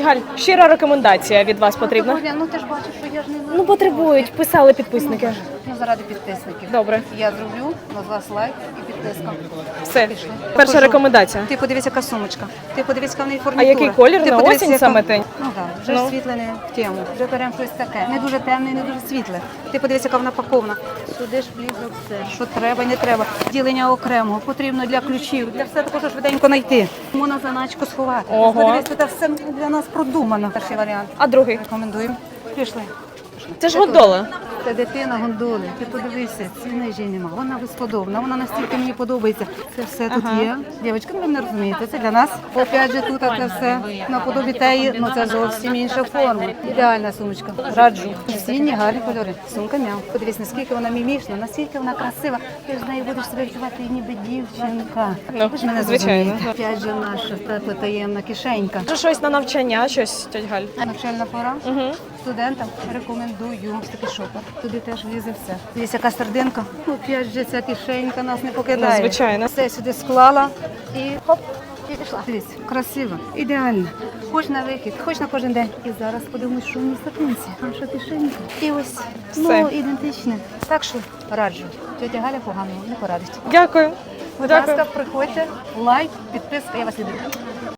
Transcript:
Галь, щира рекомендація від вас потрібна. Ну ти ж бачиш, що я ж не Ну потребують, писали підписники. Ну, заради підписників. Добре, Я зроблю на вас лайк і підписка. все. Пішли. Перша Покажу. рекомендація. Ти подивись, яка сумочка. Ти подивись, яка в неї А фурнітура. який колір Ти на подивись, осінь яка- саме те? Ну так, вже Ну. світле не в тему. Вже беремо щось таке. Не дуже темне, не дуже світле. Ти подивись, яка вона пакована. Сюди ж влізло все, що треба і не треба. Ділення окремо, потрібно для ключів, для все такого швиденько знайти. Можна заначку сховати. Ого. Подивись, це все для нас продумано. Перший варіант. А другий? Рекомендуємо. Пішли. Це ж гондола. Це дитина гондоли. Ти подивися, ціни ж їй нема. Вона безподобна. Вона настільки мені подобається. Це все тут є. Дівчатка, ну ви не розумієте. Це для нас. Опять же, тут це все наподобі теї, ну це зовсім інша форма. Ідеальна сумочка. Раджу. Осінні гарні кольори. Сумка мяу. Подивись, наскільки вона мімішна, наскільки вона красива. Ти ж з нею будеш себе відчувати ніби дівчинка. Ну, ви ж мене звичайно. зрозумієте. Опять же, наша та- таємна кишенька. Може щось на навчання, щось, тетя Галь. Навчальна пора. Угу. Студентам рекомендую такий шопер. Туди теж влізе все. Дивіться, яка сердинка. Ну, Опять же, ця кишенька нас не покидає. Ну, звичайно. Все сюди склала і хоп. І пішла. Дивіться, красиво, ідеально. Хоч на вихід, хоч на кожен день. І зараз подивимось, що в ній сакинці. Наша кишенька. І ось, Все. ну, ідентичне. Так що раджу. Тетя Галя поганого не порадить. Дякую. Будь ласка, приходьте, лайк, підписка, я вас люблю.